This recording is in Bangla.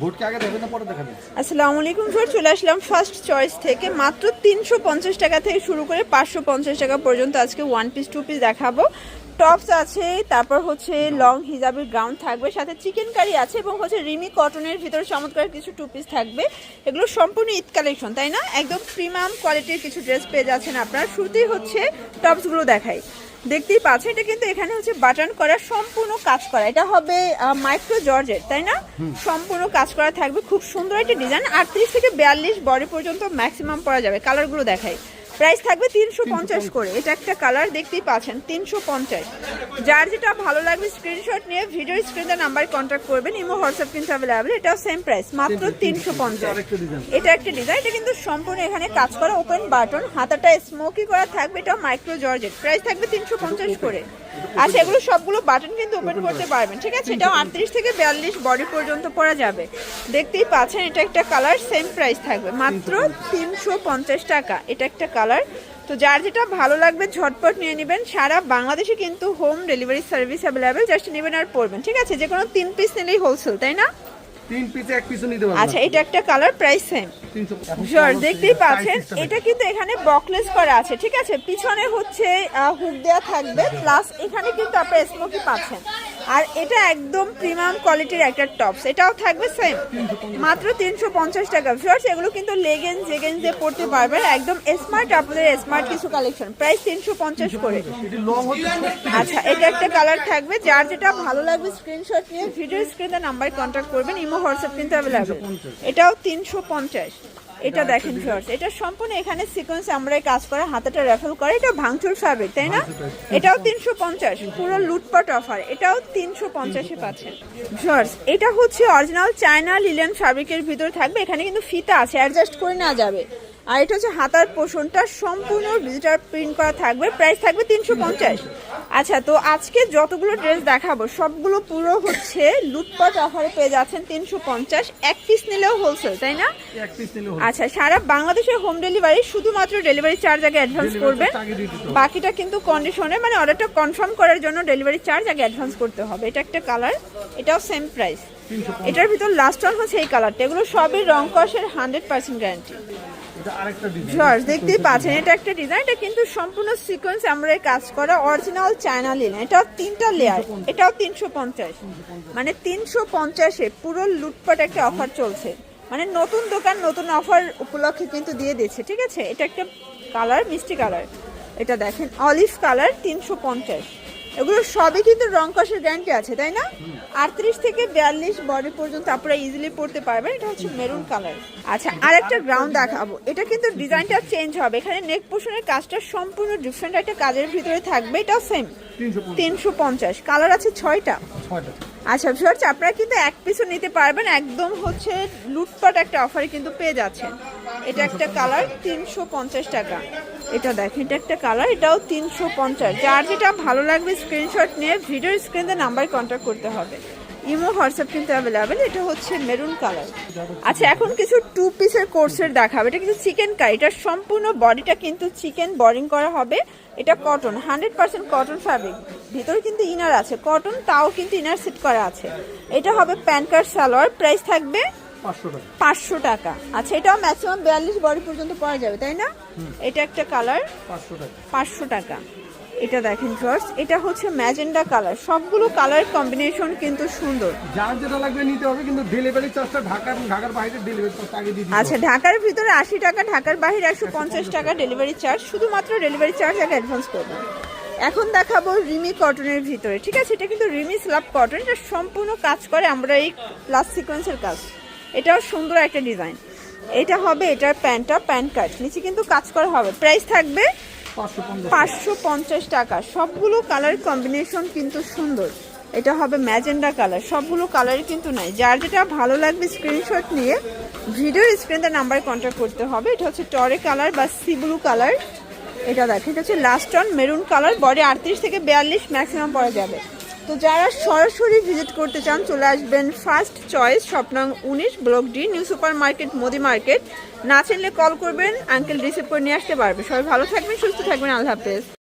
ভোটকে আসসালামু আলাইকুম, স্যার। চলে আসলাম ফার্স্ট চয়েস থেকে। মাত্র তিনশো পঞ্চাশ টাকা থেকে শুরু করে পাঁচশো পঞ্চাশ টাকা পর্যন্ত আজকে ওয়ান পিস টু পিস দেখাবো। টপস আছে, তারপর হচ্ছে লং হিজাবের গ্রাউন্ড থাকবে, সাথে চিকেন কারি আছে এবং হচ্ছে রিমি কটনের ভিতরে চমৎকার কিছু টু পিস থাকবে। এগুলো সম্পূর্ণ ঈদ কালেকশন তাই না? একদম প্রিমিয়াম কোয়ালিটির কিছু ড্রেস পেয়ে যাচ্ছেন আপনারা। শুরুতেই হচ্ছে টপসগুলো দেখাই। দেখতেই পাচ্ছেন এটা কিন্তু এখানে হচ্ছে বাটন করা সম্পূর্ণ কাজ করা। এটা হবে মাইক্রো জর্জের তাই না? সম্পূর্ণ কাজ করা থাকবে খুব সুন্দর একটা ডিজাইন আটত্রিশ থেকে বিয়াল্লিশ বডি পর্যন্ত ম্যাক্সিমাম পরা যাবে কালারগুলো দেখাই। প্রাইস থাকবে তিনশো পঞ্চাশ করে। এটা একটা কালার দেখতেই পাচ্ছেন তিনশো পঞ্চাশ। যার যেটা ভালো লাগবে স্ক্রিনশট নিয়ে ভিডিও স্ক্রিনে নাম্বার কন্ট্যাক্ট করবেন। ইমো হোয়াটসঅ্যাপ কিন্তু অ্যাভেলেবেল এটাও সেম প্রাইস মাত্র তিনশো পঞ্চাশ। এটা একটা ডিজাইন এটা কিন্তু সম্পূর্ণ এখানে কাজ করা ওপেন বাটন হাতাটা স্মোকি করা থাকবে এটা মাইক্রো জর্জেট প্রাইস থাকবে তিনশো পঞ্চাশ করে। আচ্ছা এগুলো সবগুলো বাটন কিন্তু ওপেন করতে পারবেন ঠিক আছে? এটাও আটত্রিশ থেকে বিয়াল্লিশ বডি পর্যন্ত পরা যাবে। দেখতেই পাচ্ছেন এটা একটা কালার সেম প্রাইস থাকবে মাত্র তিনশো পঞ্চাশ। টাকা। এটা একটা কালার তো যার যেটা ভালো লাগবে ঝটপট নিয়ে নেবেন। সারা বাংলাদেশে কিন্তু home delivery service available just নেবেন আর পড়বেন ঠিক আছে? যে কোনো তিন পিস নিলেই হোলসেল তাই না? তিন পিসে এক পিসও নিতে পারবেন। আচ্ছা এটা একটা কালার প্রাইস সেম তিনশো দেখতেই পাচ্ছেন এটা কিন্তু এখানে বকলেস করা আছে। ঠিক আছে? পিছনে হচ্ছে হুক দেওয়া থাকবে প্লাস এখানে কিন্তু আপনারা স্মোকি পাচ্ছেন। আর এটা একদম প্রিমিয়াম কোয়ালিটির একটা টপস এটাও থাকবে সেম মাত্র তিনশো পঞ্চাশ টাকা। শিওর এগুলো কিন্তু লেগেন্স জেগেন্স দিয়ে পড়তে পারবেন। একদম স্মার্ট আপনাদের স্মার্ট কিছু কালেকশন প্রাইস তিনশো পঞ্চাশ করে। আচ্ছা এটা একটা কালার থাকবে। যার যেটা ভালো লাগবে স্ক্রিনশট নিয়ে ভিডিও স্ক্রিনে নাম্বার কন্ট্যাক্ট করবেন। ইমো হোয়াটসঅ্যাপ কিন্তু অ্যাভেলেবেল এটাও তিনশো পঞ্চাশ। এটা দেখেন ফ্রেন্ডস এটা সম্পূর্ণ এখানে সিকোয়েন্স আমরাই কাজ করে হাতাটা রেফেল করে এটা ভাঙচুর ফ্যাব্রিক তাই না? এটাও তিনশো পঞ্চাশ পুরো লুটপাট অফার এটাও তিনশো পঞ্চাশে পাচ্ছেন। ফ্রেন্ডস এটা হচ্ছে অরিজিনাল চায়না লিলেন ফ্যাব্রিকের ভিতরে থাকবে এখানে কিন্তু ফিতা আছে অ্যাডজাস্ট করে নেওয়া যাবে। আর এটা হচ্ছে হাতার পোষণটা সম্পূর্ণ ডিজিটাল প্রিন্ট করা থাকবে। প্রাইস থাকবে তিনশো পঞ্চাশ। আচ্ছা তো আজকে যতগুলো ড্রেস দেখাবো সবগুলো পুরো হচ্ছে লুটপাট অফারে পেয়ে যাচ্ছেন তিনশো পঞ্চাশ। এক পিস নিলেও হোলসেল তাই না? আচ্ছা সারা বাংলাদেশে হোম ডেলিভারি শুধুমাত্র ডেলিভারি চার্জ আগে অ্যাডভান্স করবেন। বাকিটা কিন্তু কন্ডিশনে মানে অর্ডারটা কনফার্ম করার জন্য ডেলিভারি চার্জ আগে অ্যাডভান্স করতে হবে। এটা একটা কালার এটাও সেম প্রাইস এটার ভিতর লাস্ট ওয়ান হচ্ছে এই কালারটা এগুলো সবই রং কষের হান্ড্রেড পার্সেন্ট গ্যারান্টি জর্জ দেখতেই পাচ্ছেন এটা একটা ডিজাইন এটা কিন্তু সম্পূর্ণ সিকোয়েন্স আমরা কাজ করা অরিজিনাল চায়না লিলেন এটাও তিনটা লেয়ার এটাও তিনশো পঞ্চাশ। মানে তিনশো পঞ্চাশে পুরো লুটপাট একটা অফার চলছে। মানে নতুন দোকান নতুন অফার উপলক্ষে কিন্তু দিয়ে দিচ্ছে ঠিক আছে? এটা একটা কালার মিষ্টি কালার এটা দেখেন অলিভ কালার তিনশো পঞ্চাশ। এগুলো সবই কিন্তু রং কষের গ্যারান্টি আছে তাই না? আটত্রিশ থেকে বিয়াল্লিশ বডি পর্যন্ত আপনারা ইজিলি পড়তে পারবেন। এটা হচ্ছে মেরুন কালার আচ্ছা আর একটা গ্রাউন্ড দেখাবো। এটা কিন্তু ডিজাইনটা চেঞ্জ হবে। এখানে নেক পোশনের কাজটা সম্পূর্ণ ডিফারেন্ট একটা কাজের ভিতরে থাকবে। এটাও সেম তিনশো তিনশো পঞ্চাশ। কালার আছে ছয়টা? ছয়টা। আচ্ছা ভিউয়ার্স আপনারা কিন্তু এক পিসও নিতে পারবেন। একদম হচ্ছে লুটপাট একটা অফারে কিন্তু পেয়ে যাচ্ছেন। এটা একটা কালার তিনশো পঞ্চাশ টাকা। এটা দেখেন, এটা একটা কালার এটাও তিনশো পঞ্চাশ। যার যেটা ভালো লাগবে স্ক্রিনশট নিয়ে ভিডিও স্ক্রিনে নাম্বার কন্ট্যাক্ট করতে হবে। ইমো, হোয়াটসঅ্যাপ কিন্তু অ্যাভেলেবেল এটা হচ্ছে মেরুন কালার আচ্ছা এখন কিছু টু পিসের কোর্সের দেখাবে। এটা কিন্তু চিকেন কারি এটা সম্পূর্ণ বডিটা কিন্তু চিকেন বরিং করা হবে। এটা cotton hundred percent cotton fabric ভিতরে কিন্তু ইনার আছে। কটন তাও কিন্তু ইনার সেট করা আছে। এটা হবে প্যান কার্ড সালোয়ার। প্রাইস থাকবে পাঁচশো টাকা। আচ্ছা এটাও ম্যাক্সিমাম বিয়াল্লিশ বডি পর্যন্ত পাওয়া যাবে তাই না? এটা একটা কালার পাঁচশো টাকা। এটা দেখেন ফার্স্ট এটা হচ্ছে ম্যাজেন্ডা কালার সবগুলো কালার কম্বিনেশন কিন্তু সুন্দর। যার যেটা লাগবে নিতে হবে কিন্তু ডেলিভারি চার্জটা ঢাকা ঢাকার বাইরে ডেলিভারি চার্জ আগে দিয়ে আচ্ছা ঢাকার ভিতরে আশি টাকা ঢাকার বাইরে একশো পঞ্চাশ টাকা ডেলিভারি চার্জ শুধুমাত্র ডেলিভারি চার্জ আগে অ্যাডভান্স করবেন। এখন দেখাবো রিমি কটনের ভিতরে। ঠিক আছে এটা কিন্তু রিমি স্ল্যাব কটন এটা সম্পূর্ণ কাজ করে আমরা এই প্লাস সিকোয়েন্সের কাজ। এটাও সুন্দর একটা ডিজাইন এটা হবে এটার প্যান্টটা প্যান্ট কাট। নিচে কিন্তু কাজ করা হবে। প্রাইস থাকবে পাঁচশো পঞ্চাশ টাকা। সবগুলো কালার কম্বিনেশন কিন্তু সুন্দর। এটা হবে ম্যাজেন্ডা কালার সবগুলো কালারই কিন্তু নাই। যার যেটা ভালো লাগবে স্ক্রিনশট নিয়ে ভিডিও স্ক্রিনে নাম্বার কন্ট্যাক্ট করতে হবে। এটা হচ্ছে টরে কালার বা সি ব্লু কালার এটা দেখো এটা হচ্ছে last on maroon colour body আটত্রিশ থেকে বিয়াল্লিশ ম্যাক্সিমাম পরা যাবে। তো যারা সরাসরি ভিজিট করতে চান, চলে আসবেন ফার্স্ট চয়েস স্বপ্নাং উনিশ, block D new super market Modi market না চিনলে কল করবেন আঙ্কেল রিসিভ করে নিয়ে আসতে পারবে। সবাই ভালো থাকবেন, সুস্থ থাকবেন, আল্লাহ হাফেজ।